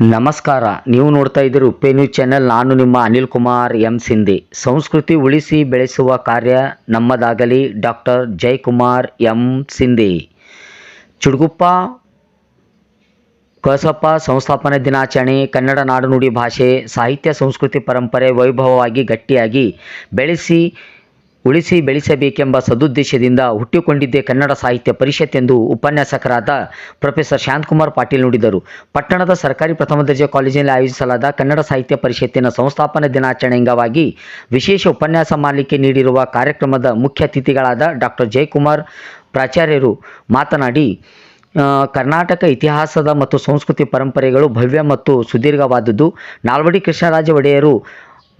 ನಮಸ್ಕಾರ. ನೀವು ನೋಡ್ತಾ ಇದ್ದೀರಿ ಉಪ್ಪೆ ನ್ಯೂಸ್ ಚಾನೆಲ್. ನಾನು ನಿಮ್ಮ ಅನಿಲ್ ಕುಮಾರ್ ಎಂ ಸಿಂಧಿ. ಸಂಸ್ಕೃತಿ ಉಳಿಸಿ ಬೆಳೆಸುವ ಕಾರ್ಯ ನಮ್ಮದಾಗಲಿ ಡಾಕ್ಟರ್ ಜಯಕುಮಾರ್ ಎಂ ಸಿಂಧಿ. ಚುಡುಗುಪ್ಪ ಕಸಪ್ಪ ಸಂಸ್ಥಾಪನಾ ದಿನಾಚರಣೆ, ಕನ್ನಡ ನಾಡುನುಡಿ ಭಾಷೆ, ಸಾಹಿತ್ಯ ಸಂಸ್ಕೃತಿ ಪರಂಪರೆ ವೈಭವವಾಗಿ ಗಟ್ಟಿಯಾಗಿ ಬೆಳೆಸಿ ಉಳಿಸಿ ಬೆಳೆಸಬೇಕೆಂಬ ಸದುದ್ದೇಶದಿಂದ ಹುಟ್ಟಿಕೊಂಡಿದ್ದೇ ಕನ್ನಡ ಸಾಹಿತ್ಯ ಪರಿಷತ್ ಎಂದು ಉಪನ್ಯಾಸಕರಾದ ಪ್ರೊಫೆಸರ್ ಶಾಂತಕುಮಾರ್ ಪಾಟೀಲ್ ನುಡಿದರು. ಪಟ್ಟಣದ ಸರ್ಕಾರಿ ಪ್ರಥಮ ದರ್ಜೆ ಕಾಲೇಜಿನಲ್ಲಿ ಆಯೋಜಿಸಲಾದ ಕನ್ನಡ ಸಾಹಿತ್ಯ ಪರಿಷತ್ತಿನ ಸಂಸ್ಥಾಪನಾ ದಿನಾಚರಣೆ ಅಂಗವಾಗಿ ವಿಶೇಷ ಉಪನ್ಯಾಸ ಮಾಲಿಕೆ ನೀಡಿರುವ ಕಾರ್ಯಕ್ರಮದ ಮುಖ್ಯ ಅತಿಥಿಗಳಾದ ಡಾಕ್ಟರ್ ಜಯಕುಮಾರ್ ಪ್ರಾಚಾರ್ಯರು ಮಾತನಾಡಿ ಕರ್ನಾಟಕ ಇತಿಹಾಸದ ಮತ್ತು ಸಂಸ್ಕೃತಿ ಪರಂಪರೆಗಳು ಭವ್ಯ ಮತ್ತು ಸುದೀರ್ಘವಾದದ್ದು ನಾಲ್ವಡಿ ಕೃಷ್ಣರಾಜ ಒಡೆಯರು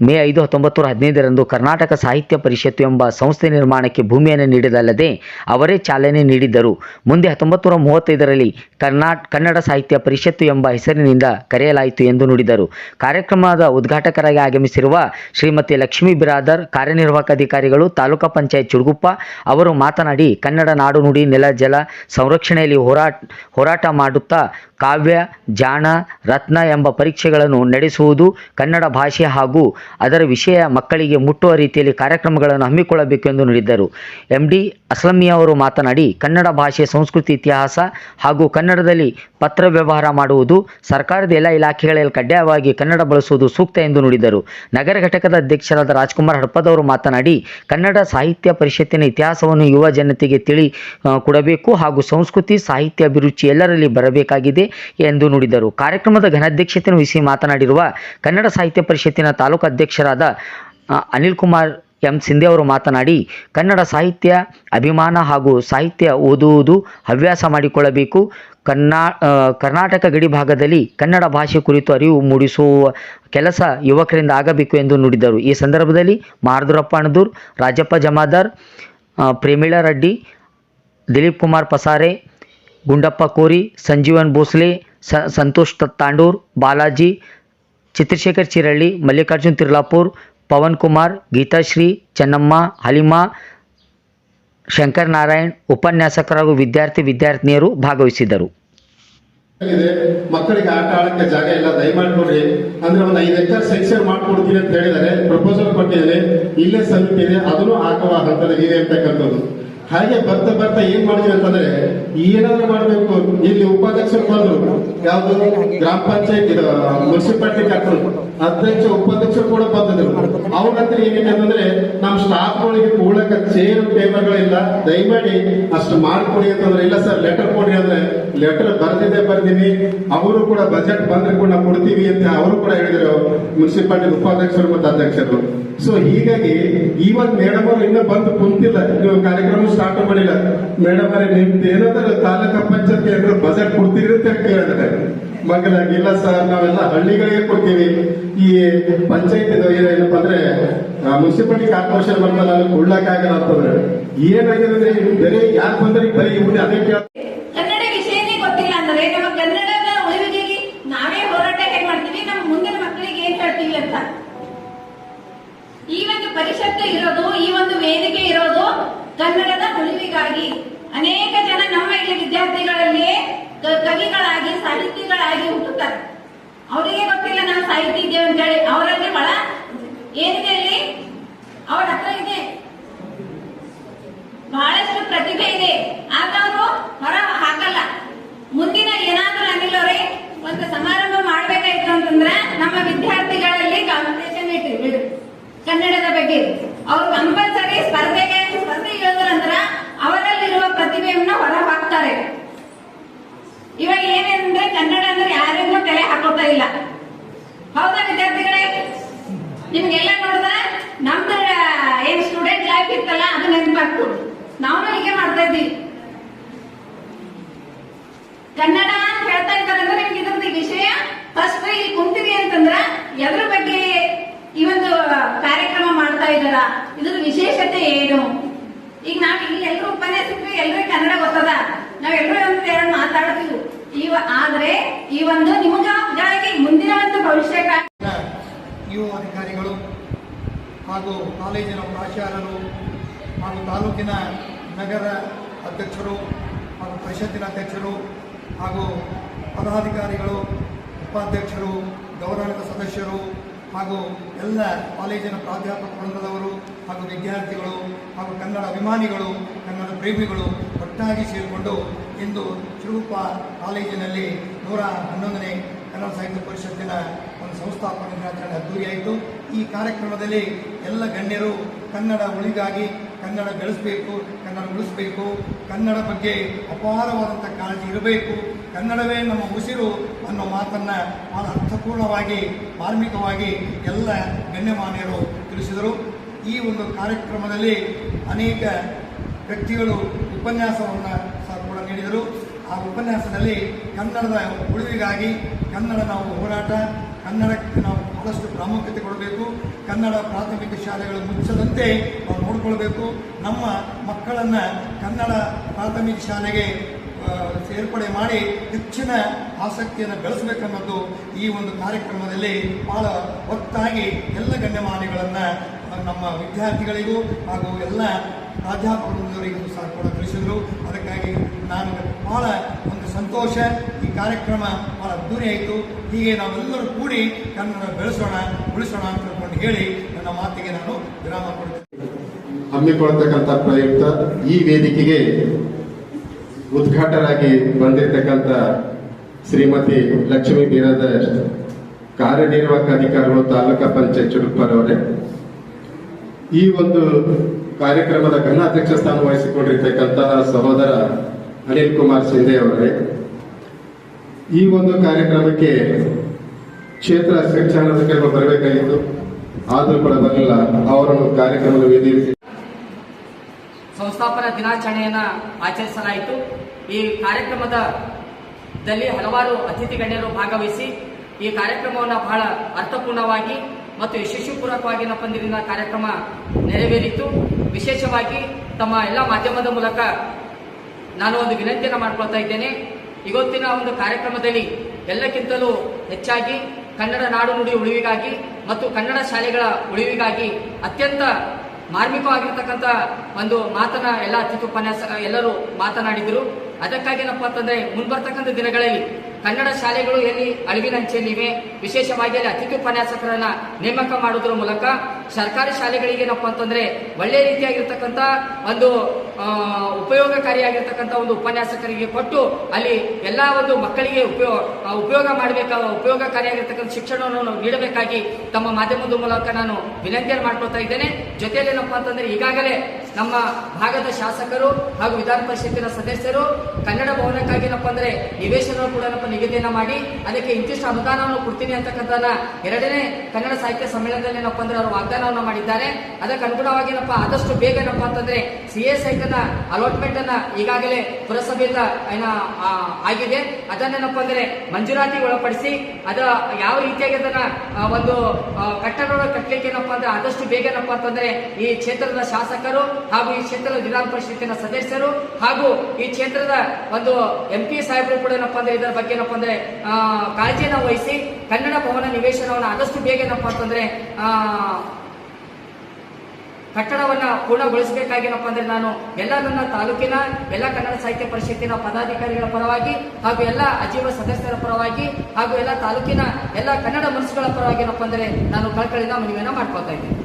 ಮೇ ಐದು ಹತ್ತೊಂಬತ್ತು ನೂರ ಹದಿನೈದರಂದು ಕರ್ನಾಟಕ ಸಾಹಿತ್ಯ ಪರಿಷತ್ತು ಎಂಬ ಸಂಸ್ಥೆ ನಿರ್ಮಾಣಕ್ಕೆ ಭೂಮಿಯನ್ನು ನೀಡಿದಲ್ಲದೆ ಅವರೇ ಚಾಲನೆ ನೀಡಿದ್ದರು. ಮುಂದೆ ಹತ್ತೊಂಬತ್ತು ನೂರ ಮೂವತ್ತೈದರಲ್ಲಿ ಕರ್ನಾಟ, ಕನ್ನಡ ಸಾಹಿತ್ಯ ಪರಿಷತ್ತು ಎಂಬ ಹೆಸರಿನಿಂದ ಕರೆಯಲಾಯಿತು ಎಂದು ನುಡಿದರು. ಕಾರ್ಯಕ್ರಮದ ಉದ್ಘಾಟಕರಾಗಿ ಆಗಮಿಸಿರುವ ಶ್ರೀಮತಿ ಲಕ್ಷ್ಮೀ ಬಿರಾದರ್, ಕಾರ್ಯನಿರ್ವಾಹಕ ಅಧಿಕಾರಿಗಳು, ತಾಲೂಕಾ ಪಂಚಾಯತ್ ಚುಡುಗುಪ್ಪ ಅವರು ಮಾತನಾಡಿ, ಕನ್ನಡ ನಾಡು ನುಡಿ, ನೆಲ, ಜಲ ಸಂರಕ್ಷಣೆಯಲ್ಲಿ ಹೋರಾಟ ಹೋರಾಟ ಮಾಡುತ್ತಾ ಕಾವ್ಯ, ಜಾಣ, ರತ್ನ ಎಂಬ ಪರೀಕ್ಷೆಗಳನ್ನು ನಡೆಸುವುದು ಕನ್ನಡ ಭಾಷೆ ಹಾಗೂ ಅದರ ವಿಷಯ ಮಕ್ಕಳಿಗೆ ಮುಟ್ಟುವ ರೀತಿಯಲ್ಲಿ ಕಾರ್ಯಕ್ರಮಗಳನ್ನು ಹಮ್ಮಿಕೊಳ್ಳಬೇಕು ಎಂದು ನುಡಿದರು ಎಂ ಡಿ ಅಸ್ಲಮಿಯಾ ಅವರು ಮಾತನಾಡಿ, ಕನ್ನಡ ಭಾಷೆ ಸಂಸ್ಕೃತಿ ಇತಿಹಾಸ ಹಾಗೂ ಕನ್ನಡದಲ್ಲಿ ಪತ್ರ ವ್ಯವಹಾರ ಮಾಡುವುದು ಸರ್ಕಾರದ ಎಲ್ಲ ಇಲಾಖೆಗಳಲ್ಲಿ ಕಡ್ಡಾಯವಾಗಿ ಕನ್ನಡ ಬಳಸುವುದು ಸೂಕ್ತ ಎಂದು ನುಡಿದರು. ನಗರ ಘಟಕದ ಅಧ್ಯಕ್ಷರಾದ ರಾಜ್ಕುಮಾರ್ ಹಡಪದವರು ಮಾತನಾಡಿ, ಕನ್ನಡ ಸಾಹಿತ್ಯ ಪರಿಷತ್ತಿನ ಇತಿಹಾಸವನ್ನು ಯುವ ಜನತೆಗೆ ತಿಳಿ ಕೊಡಬೇಕು ಹಾಗೂ ಸಂಸ್ಕೃತಿ, ಸಾಹಿತ್ಯ ಅಭಿರುಚಿ ಎಲ್ಲರಲ್ಲಿ ಬರಬೇಕಾಗಿದೆ ಎಂದು ನುಡಿದರು. ಕಾರ್ಯಕ್ರಮದ ಘನಾಧ್ಯಕ್ಷತೆಯನ್ನು ವಹಿಸಿ ಮಾತನಾಡಿರುವ ಕನ್ನಡ ಸಾಹಿತ್ಯ ಪರಿಷತ್ತಿನ ತಾಲೂಕು ಅಧ್ಯಕ್ಷರಾದ ಅನಿಲ್ ಕುಮಾರ್ ಎಂ. ಸಿಂಧೆ ಅವರು ಮಾತನಾಡಿ, ಕನ್ನಡ ಸಾಹಿತ್ಯ ಅಭಿಮಾನ ಹಾಗೂ ಸಾಹಿತ್ಯ ಓದುವುದು ಹವ್ಯಾಸ ಮಾಡಿಕೊಳ್ಳಬೇಕು. ಕನ್ನಾ ಕರ್ನಾಟಕ ಗಡಿ ಭಾಗದಲ್ಲಿ ಕನ್ನಡ ಭಾಷೆ ಕುರಿತು ಅರಿವು ಮೂಡಿಸುವ ಕೆಲಸ ಯುವಕರಿಂದ ಆಗಬೇಕು ಎಂದು ನುಡಿದರು. ಈ ಸಂದರ್ಭದಲ್ಲಿ ಮಾರದುರಪ್ಪ ಅಣದೂರ್, ರಾಜಪ್ಪ ಜಮಾದಾರ್ ಪ್ರೇಮಿಳಾ ರೆಡ್ಡಿ, ದಿಲೀಪ್ ಕುಮಾರ್ ಪಸಾರೆ, ಗುಂಡಪ್ಪ ಕೋರಿ, ಸಂಜೀವನ್ ಭೋಸ್ಲೆ ಸಂತೋಷ್ ತತ್ತಾಂಡೂರ್ ತಾಂಡೂರ್ ಬಾಲಾಜಿ ಚಿತ್ರಶೇಖರ್ ಚಿರಳ್ಳಿ, ಮಲ್ಲಿಕಾರ್ಜುನ್ ತಿರ್ಲಾಪುರ್, ಪವನ್ ಕುಮಾರ್, ಗೀತಾಶ್ರೀ, ಚೆನ್ನಮ್ಮ, ಹಲಿಮಾ, ಶಂಕರ್ ನಾರಾಯಣ್ ಉಪನ್ಯಾಸಕರು ಹಾಗೂ ವಿದ್ಯಾರ್ಥಿ ವಿದ್ಯಾರ್ಥಿನಿಯರು ಭಾಗವಹಿಸಿದ್ದರು. ಮಕ್ಕಳಿಗೆ ಆಟ ಆಡಕ್ಕೆ ಜಾಗ ಇಲ್ಲ. ದಯಮಾಡಿ ನೋಡ್ರಿ ಅಂದ್ರೆ ಒಂದು ಐದು ಎಕರೆ ಸೆಕ್ಷನ್ ಮಾಡ್ಕೊಡ್ತೀನಿ ಅಂತ ಹೇಳಿದ್ದಾರೆ. ಪ್ರಪೋಸಲ್ ಕೊಟ್ಟಿದ್ದಾರೆ. ಇಲ್ಲೇ ಸಮೀಪ ಇದೆ. ಅದನ್ನು ಹಾಕುವ ಹಂತದಲ್ಲಿ ಇದೆ ಅಂತಕ್ಕಂಥದ್ದು. ಹಾಗೆ ಬರ್ತಾ ಬರ್ತಾ ಏನ್ ಮಾಡಿದ್ವಿ ಅಂತಂದ್ರೆ, ಏನಾದ್ರು ಮಾಡ್ಬೇಕು. ಇಲ್ಲಿ ಉಪಾಧ್ಯಕ್ಷರು ಬಂದ್ರು. ಯಾವ್ದು? ಗ್ರಾಮ ಪಂಚಾಯತ್ ಮುನ್ಸಿಪಾಲಿಟಿ ಕಟ್ಟರು ಅಧ್ಯಕ್ಷ, ಉಪಾಧ್ಯಕ್ಷರು ಕೂಡ ಬಂದಿದ್ರು. ಅವ್ರ ಹತ್ರ ಏನಿದೆ ಅಂತಂದ್ರೆ ನಮ್ಮ ಸ್ಟಾಫ್ಗಳಿಗೆ ಕೂಡಕ ಚೇರ್ ಪೇಪರ್ಗಳಿಲ್ಲ ದಯಮಾಡಿ ಅಷ್ಟು ಮಾಡ್ಕೊಡಿ ಅಂತಂದ್ರೆ, ಇಲ್ಲ ಸರ್ ಲೆಟರ್ ಕೊಡಿ ಅಂದ್ರೆ ಲೆಟರ್ ಬರ್ದಿದೆ ಬರ್ತೀನಿ ಅವರು ಕೂಡ ಬಜೆಟ್ ಬಂದ್ರೆ ಕೂಡ ಕೊಡ್ತೀವಿ ಅಂತ ಅವರು ಕೂಡ ಹೇಳಿದ್ರು ಮುನ್ಸಿಪಾಲಿಟಿ ಉಪಾಧ್ಯಕ್ಷರು ಮತ್ತು ಅಧ್ಯಕ್ಷರು. ಸೊ ಹೀಗಾಗಿ ಇವತ್ತು ಮೇಡಮ್ ಅವರು ಇನ್ನೂ ಬಂದು ಕುಂತಿಲ್ಲ. ನೀವು ಕಾರ್ಯಕ್ರಮ ಸ್ಟಾರ್ಟ್ ಮಾಡಿಲ್ಲ. ಮೇಡಮ್ ಅವರೇ ನಿಮ್ದು ಏನಾದ್ರು ತಾಲೂಕು ಪಂಚಾಯತ್ ಬಜೆಟ್ ಕೊಡ್ತೀರಿ ಅಂತ ಕೇಳಿದ್ರೆ ಮಗಲಾಗಿ ಇಲ್ಲ ಸರ್, ನಾವೆಲ್ಲ ಹಳ್ಳಿಗಳಿಗೆ ಕೊಡ್ತೀವಿ. ಈ ಪಂಚಾಯತ್ ಏನಪ್ಪ ಅಂದ್ರೆ ಮುನ್ಸಿಪಾಲಿಟಿ ಕಾರ್ಪೊರೇಷನ್ ಬರ್ತಲ್ಲ ಅಲ್ಲಿ ಕೊಡ್ಲಕ್ಕಾಗಲ್ಲ ಅಂತಂದ್ರೆ ಏನಾಗಿದೆ ಅಂದ್ರೆ ಬೇರೆ ಯಾರು ಬಂದ್ರೆ ಬರೀ ಇವ್ರಿ ಅದೇ ಕೇಳ ಕನ್ನಡ ವಿಷಯನೇ ಗೊತ್ತಿಲ್ಲ ಅಂದ್ರೆ ನಮ್ಮ ಕನ್ನಡದ ಉಳಿವಿಗೆ ನಾವೇ ಹೋರಾಟ ಹೇಗೆ ಮಾಡ್ತೀವಿ, ನಮ್ಮ ಮುಂದಿನ ಮಕ್ಕಳಿಗೆ ಏನ್ ಹೇಳ್ತೀವಿ ಅಂತ. ಈ ಒಂದು ಪರಿಷತ್ತು ಇರೋದು, ಈ ಒಂದು ವೇದಿಕೆ ಇರೋದು ಕನ್ನಡದ ಉಳಿವಿಗಾಗಿ ಅನೇಕ ಜನ ನಮ್ಮ ಇಲ್ಲಿ ವಿದ್ಯಾರ್ಥಿಗಳಲ್ಲಿ ಕವಿಗಳಾಗಿ, ಸಾಹಿತಿಗಳಾಗಿ ಹುಟ್ಟುತ್ತಾರೆ. ಅವರಿಗೆ ಗೊತ್ತಿಲ್ಲ ನಾವು ಸಾಹಿತಿ ಇದ್ದೇವೆ ಅಂತ ಹೇಳಿ ಅವರಲ್ಲಿ ಬಹಳ ಏನಿದೆ ಇಲ್ಲಿ? ಅವರ ಹತ್ರ ಇದೆ. ಬಹಳಷ್ಟು ಪ್ರತಿಭೆ ಇದೆ. ಆಗ ಅವರು ಹೊರ ಹಾಕಲ್ಲ. ಮುಂದಿನ ಏನಾದ್ರೂ ಅನಿಲ್ ಅವರೇ, ಒಂದು ಸಮಾರಂಭ ಮಾಡ್ಬೇಕಾಯ್ತು ಅಂತಂದ್ರೆ ನಮ್ಮ ವಿದ್ಯಾರ್ಥಿಗಳಲ್ಲಿ ಕಾಂಪಿಟೇಷನ್ ಇಟ್ಟಿರ್ಬೇಕು. ಕನ್ನಡದ ಬಗ್ಗೆ. ಅವ್ರು ಕಂಪಲ್ಸರಿ ಸ್ಪರ್ಧೆಗೆ ಪ್ರತಿಭೆಯನ್ನ ಹೊರ ಹಾಕ್ತಾರೆ ಇವಾಗ ಏನೇನಂದ್ರೆ ಕನ್ನಡ ಅಂದ್ರೆ ಯಾರಿಗೂ ತಲೆ ಹಾಕೋತಾ ಇಲ್ಲ. ಹೌದಾ ವಿದ್ಯಾರ್ಥಿಗಳೇ? ನಿಮ್ಗೆಲ್ಲ ನೋಡಿದ್ರೆ ನಮ್ದು ಏನ್ ಸ್ಟೂಡೆಂಟ್ ಲೈಫ್ ಇತ್ತಲ್ಲ, ಅದು ನೆನಪಾಗ್ತು. ನಾವು ಹೀಗೆ ಮಾಡ್ತಾ ಇದ್ದೀವಿ ಕನ್ನಡ ಅಂತ ಹೇಳ್ತಾ ಇದ್ದಾರೆ ಅಂದ್ರೆ ನಿಮ್ಗೆ ಇದ್ರದ್ದು ವಿಷಯ ಫಸ್ಟ್ ಇಲ್ಲಿ ಕುಂತೀವಿ ಅಂತಂದ್ರ ಎದ್ರ ಬಗ್ಗೆ ಈ ಒಂದು ಕಾರ್ಯಕ್ರಮ ಮಾಡ್ತಾ ಇದ್ದಾರ? ಇದ್ರ ವಿಶೇಷತೆ ಏನು? ಈಗ ನಾವ್ ಇಲ್ಲಿ ಎಲ್ಲರೂ ಉಪನ್ಯಾಸ ಎಲ್ಲರೂ ಕನ್ನಡ ಗೊತ್ತದ? ನಾವ್ ಎಲ್ಲರೂ ಒಂದು ಎರಡು ಮಾತಾಡ್ತೀವಿ. ಇವ ಆದ್ರೆ ಈ ಒಂದು ನಿಮಗಾಗಿ ಮುಂದಿನ ಒಂದು ಭವಿಷ್ಯ ಯು ಅಧಿಕಾರಿಗಳು ಹಾಗೂ ಕಾಲೇಜಿನ ಪ್ರಾಚಾರ್ಯರು ಹಾಗೂ ತಾಲೂಕಿನ ನಗರ ಅಧ್ಯಕ್ಷರು ಹಾಗೂ ಪರಿಷತ್ತಿನ ಅಧ್ಯಕ್ಷರು ಹಾಗೂ ಪದಾಧಿಕಾರಿಗಳು, ಉಪಾಧ್ಯಕ್ಷರು ಗೌರವದ ಸದಸ್ಯರು ಹಾಗೂ ಎಲ್ಲ ಕಾಲೇಜಿನ ಪ್ರಾಧ್ಯಾಪಕ ವೃಂದದವರು ಹಾಗೂ ವಿದ್ಯಾರ್ಥಿಗಳು ಹಾಗೂ ಕನ್ನಡ ಅಭಿಮಾನಿಗಳು, ಕನ್ನಡ ಪ್ರೇಮಿಗಳು ಒಟ್ಟಾಗಿ ಸೇರಿಕೊಂಡು ಇಂದು ಚಿರುಗುಪ್ಪ ಕಾಲೇಜಿನಲ್ಲಿ ನೂರ ಹನ್ನೊಂದನೇ ಕನ್ನಡ ಸಾಹಿತ್ಯ ಪರಿಷತ್ತಿನ ಒಂದು ಸಂಸ್ಥಾಪಕ ದಿನಾಚರಣೆ ಅದ್ದೂರಿಯಾಯಿತು. ಈ ಕಾರ್ಯಕ್ರಮದಲ್ಲಿ ಎಲ್ಲ ಗಣ್ಯರು ಕನ್ನಡ ಉಳಿಗಾಗಿ ಕನ್ನಡ ಬೆಳೆಸಬೇಕು, ಕನ್ನಡ ಉಳಿಸಬೇಕು, ಕನ್ನಡ ಬಗ್ಗೆ ಅಪಾರವಾದಂಥ ಕಾಳಜಿ ಇರಬೇಕು. ಕನ್ನಡವೇ ನಮ್ಮ ಉಸಿರು ಅನ್ನೋ ಮಾತನ್ನು ಭಾಳ ಅರ್ಥಪೂರ್ಣವಾಗಿ ಮಾರ್ಮಿಕವಾಗಿ ಎಲ್ಲ ಗಣ್ಯಮಾನ್ಯರು ತಿಳಿಸಿದರು. ಈ ಒಂದು ಕಾರ್ಯಕ್ರಮದಲ್ಲಿ ಅನೇಕ ವ್ಯಕ್ತಿಗಳು ಉಪನ್ಯಾಸವನ್ನು ಸಹ ಕೂಡ ನೀಡಿದರು. ಆ ಉಪನ್ಯಾಸದಲ್ಲಿ ಕನ್ನಡದ ಉಳಿವಿಗಾಗಿ ಕನ್ನಡ ನಾವು ಹೋರಾಟ, ಕನ್ನಡಕ್ಕೆ ನಾವು ಬಹಳಷ್ಟು ಪ್ರಾಮುಖ್ಯತೆ ಕೊಡಬೇಕು, ಕನ್ನಡ ಪ್ರಾಥಮಿಕ ಶಾಲೆಗಳು ಮುಚ್ಚದಂತೆ ನಾವು ನೋಡಿಕೊಳ್ಬೇಕು. ನಮ್ಮ ಮಕ್ಕಳನ್ನು ಕನ್ನಡ ಪ್ರಾಥಮಿಕ ಶಾಲೆಗೆ ಸೇರ್ಪಡೆ ಮಾಡಿ ಹೆಚ್ಚಿನ ಆಸಕ್ತಿಯನ್ನು ಬೆಳೆಸಬೇಕನ್ನೋದು ಈ ಒಂದು ಕಾರ್ಯಕ್ರಮದಲ್ಲಿ ಬಹಳ ಒತ್ತಾಗಿ ಎಲ್ಲ ಗಣ್ಯಮಾನ್ಯಗಳನ್ನು ನಮ್ಮ ವಿದ್ಯಾರ್ಥಿಗಳಿಗೂ ಹಾಗೂ ಎಲ್ಲ ಪ್ರಾಧ್ಯಾಪಕರಿಗೂ ಸಹ ಕೂಡ ತಿಳಿಸಿದರು. ಅದಕ್ಕಾಗಿ ನಾನು ಬಹಳ ಒಂದು ಸಂತೋಷ, ಈ ಕಾರ್ಯಕ್ರಮ ಬಹಳ ಅದ್ದೂರಿ ಆಯಿತು. ಹೀಗೆ ನಾವೆಲ್ಲರೂ ಕೂಡಿ ಕನ್ನಡ ಬೆಳೆಸೋಣ, ಉಳಿಸೋಣ ಅಂತ ಹೇಳಿ ನನ್ನ ಮಾತಿಗೆ ನಾನು ವಿರಾಮ ಕೊಡ್ತೀನಿ. ಹಮ್ಮಿಕೊಳ್ತಕ್ಕಂಥ ಪ್ರಯುಕ್ತ ಈ ವೇದಿಕೆಗೆ ಉದ್ಘಾಟರಾಗಿ ಬಂದಿರತಕ್ಕಂಥ ಶ್ರೀಮತಿ ಲಕ್ಷ್ಮೀ ಬೀರದ ಕಾರ್ಯನಿರ್ವಾಹಕ ಅಧಿಕಾರಿಗಳು ತಾಲೂಕಾ ಪಂಚಾಯತ್ ಚುಡುಕ್ಪರವರೇ ಈ ಒಂದು ಕಾರ್ಯಕ್ರಮದ ಘನ ಅಧ್ಯಕ್ಷ ಸ್ಥಾನ ವಹಿಸಿಕೊಂಡಿರ್ತಕ್ಕಂತಹ ಸಹೋದರ ಅನಿಲ್ ಕುಮಾರ್ ಸಿಂಧೆ ಅವರೇ, ಈ ಒಂದು ಕಾರ್ಯಕ್ರಮಕ್ಕೆ ಕ್ಷೇತ್ರ ಶಿಕ್ಷಣಾಧಿಕಾರಿಗಳು ಬರಬೇಕಾಗಿತ್ತು. ಆದರೂ ಕೂಡ ಬರಲಿಲ್ಲ. ಅವರನ್ನು ಕಾರ್ಯಕ್ರಮದ ವೇದಿಕೆ ಸಂಸ್ಥಾಪನಾ ದಿನಾಚರಣೆಯನ್ನು ಆಚರಿಸಲಾಯಿತು. ಈ ಕಾರ್ಯಕ್ರಮದ ದಲ್ಲಿ ಹಲವಾರು ಅತಿಥಿ ಗಣ್ಯರು ಭಾಗವಹಿಸಿ ಈ ಕಾರ್ಯಕ್ರಮವನ್ನು ಬಹಳ ಅರ್ಥಪೂರ್ಣವಾಗಿ ಮತ್ತು ಯಶಸ್ವಿಪೂರ್ವಕವಾಗಿ ನಮ್ಮ ಪಂದಿರಿನ ಕಾರ್ಯಕ್ರಮ ನೆರವೇರಿತು. ವಿಶೇಷವಾಗಿ ತಮ್ಮ ಎಲ್ಲ ಮಾಧ್ಯಮದ ಮೂಲಕ ನಾನು ಒಂದು ವಿನಂತಿಯನ್ನು ಮಾಡ್ಕೊಳ್ತಾ ಇದ್ದೇನೆ. ಇವತ್ತಿನ ಒಂದು ಕಾರ್ಯಕ್ರಮದಲ್ಲಿ ಎಲ್ಲಕ್ಕಿಂತಲೂ ಹೆಚ್ಚಾಗಿ ಕನ್ನಡ ನಾಡು ನುಡಿ ಉಳಿವಿಗಾಗಿ ಮತ್ತು ಕನ್ನಡ ಶಾಲೆಗಳ ಉಳಿವಿಗಾಗಿ ಅತ್ಯಂತ ಮಾರ್ಮಿಕವಾಗಿರ್ತಕ್ಕಂಥ ಒಂದು ಮಾತನ್ನ ಎಲ್ಲ ಅತಿಥಿ ಉಪನ್ಯಾಸ ಎಲ್ಲರೂ ಮಾತನಾಡಿದರು. ಅದಕ್ಕಾಗಿ ಏನಪ್ಪ ಅಂತಂದ್ರೆ, ಮುಂಬರ್ತಕ್ಕಂಥ ದಿನಗಳಲ್ಲಿ ಕನ್ನಡ ಶಾಲೆಗಳು ಎಲ್ಲಿ ಅಳಿವಿನಂಚೆಯಲ್ಲಿವೆ ವಿಶೇಷವಾಗಿ ಅಲ್ಲಿ ಅತಿಥಿ ಉಪನ್ಯಾಸಕರನ್ನ ನೇಮಕ ಮಾಡೋದ್ರ ಮೂಲಕ ಸರ್ಕಾರಿ ಶಾಲೆಗಳಿಗೆ ಏನಪ್ಪ ಅಂತಂದ್ರೆ ಒಳ್ಳೆ ರೀತಿಯಾಗಿರ್ತಕ್ಕಂಥ ಒಂದು ಉಪಯೋಗಕಾರಿಯಾಗಿರ್ತಕ್ಕಂಥ ಒಂದು ಉಪನ್ಯಾಸಕರಿಗೆ ಕೊಟ್ಟು ಅಲ್ಲಿ ಎಲ್ಲ ಒಂದು ಮಕ್ಕಳಿಗೆ ಉಪಯೋಗ ಉಪಯೋಗ ಮಾಡಬೇಕಾ, ಉಪಯೋಗಕಾರಿಯಾಗಿರ್ತಕ್ಕಂಥ ಶಿಕ್ಷಣವನ್ನು ನೀಡಬೇಕಾಗಿ ತಮ್ಮ ಮಾಧ್ಯಮದ ಮೂಲಕ ನಾನು ವಿನಂತಿಯನ್ನು ಮಾಡ್ಕೊಳ್ತಾ ಇದ್ದೇನೆ. ಜೊತೆಯಲ್ಲಿ ಏನಪ್ಪಾ ಅಂತಂದ್ರೆ ಈಗಾಗಲೇ ನಮ್ಮ ಭಾಗದ ಶಾಸಕರು ಹಾಗೂ ವಿಧಾನ ಪರಿಷತ್ತಿನ ಸದಸ್ಯರು ಕನ್ನಡ ಭವನಕ್ಕಾಗಿ ಏನಪ್ಪ ಅಂದ್ರೆ ನಿವೇಶನ ಕೂಡ ನಿಗದಿಯನ್ನ ಮಾಡಿ, ಅದಕ್ಕೆ ಇಂತಿಷ್ಟು ಅನುದಾನವನ್ನು ಕೊಡ್ತೀನಿ ಅಂತಕ್ಕಂಥದ್ದನ್ನ ಎರಡನೇ ಕನ್ನಡ ಸಾಹಿತ್ಯ ಸಮ್ಮೇಳನದಲ್ಲಿ ಏನಪ್ಪ ಅಂದ್ರೆ ಅವರು ವಾಗ್ದಾನವನ್ನು ಮಾಡಿದ್ದಾರೆ. ಅದಕ್ಕೆ ಅನುಗುಣವಾಗಿ ಏನಪ್ಪ, ಆದಷ್ಟು ಬೇಗ ಏನಪ್ಪ ಅಂತಂದ್ರೆ ಸಿ ಎಸ್ ಐಕನ ಅಲಾಟ್ಮೆಂಟ್ ಅನ್ನ ಈಗಾಗಲೇ ಪುರಸಭೆಯಿಂದ ಏನ ಆಗಿದೆ. ಅದನ್ನೇನಪ್ಪ ಅಂದ್ರೆ ಮಂಜೂರಾತಿಗೆ ಒಳಪಡಿಸಿ ಅದ ಯಾವ ರೀತಿಯಾಗಿ ಅದನ್ನ ಒಂದು ಕಟ್ಟಡ ಕಟ್ಟಲಿಕ್ಕೆ ಏನಪ್ಪ ಅಂದ್ರೆ ಆದಷ್ಟು ಬೇಗ ಏನಪ್ಪ ಅಂತಂದ್ರೆ ಈ ಕ್ಷೇತ್ರದ ಶಾಸಕರು ಹಾಗೂ ಈ ಕ್ಷೇತ್ರದ ವಿಧಾನ ಪರಿಷತ್ತಿನ ಸದಸ್ಯರು ಹಾಗೂ ಈ ಕ್ಷೇತ್ರದ ಒಂದು ಎಂ ಪಿ ಸಾಹೇಬರು ಕೂಡ ಏನಪ್ಪ ಅಂದ್ರೆ ಇದರ ಬಗ್ಗೆ ಏನಪ್ಪಾ ಅಂದ್ರೆ ಕಾಳಜಿಯನ್ನು ವಹಿಸಿ ಕನ್ನಡ ಭವನ ನಿವೇಶನವನ್ನು ಆದಷ್ಟು ಬೇಗ ಏನಪ್ಪಾ ಅಂತಂದ್ರೆ ಕಟ್ಟಡವನ್ನ ಪೂರ್ಣಗೊಳಿಸಬೇಕಾಗೇನಪ್ಪ ಅಂದ್ರೆ ನಾನು ಎಲ್ಲ ನನ್ನ ತಾಲೂಕಿನ ಎಲ್ಲ ಕನ್ನಡ ಸಾಹಿತ್ಯ ಪರಿಷತ್ತಿನ ಪದಾಧಿಕಾರಿಗಳ ಪರವಾಗಿ ಹಾಗೂ ಎಲ್ಲ ಅಜೀವ ಸದಸ್ಯರ ಪರವಾಗಿ ಹಾಗೂ ಎಲ್ಲ ತಾಲೂಕಿನ ಎಲ್ಲ ಕನ್ನಡ ಮನಸ್ಸುಗಳ ಪರವಾಗಿ ಏನಪ್ಪ ಅಂದ್ರೆ ನಾನು ಕಳ್ಕಳಿನ ಮನವಿಯನ್ನು ಮಾಡ್ಕೊಳ್ತಾ ಇದ್ದೇನೆ.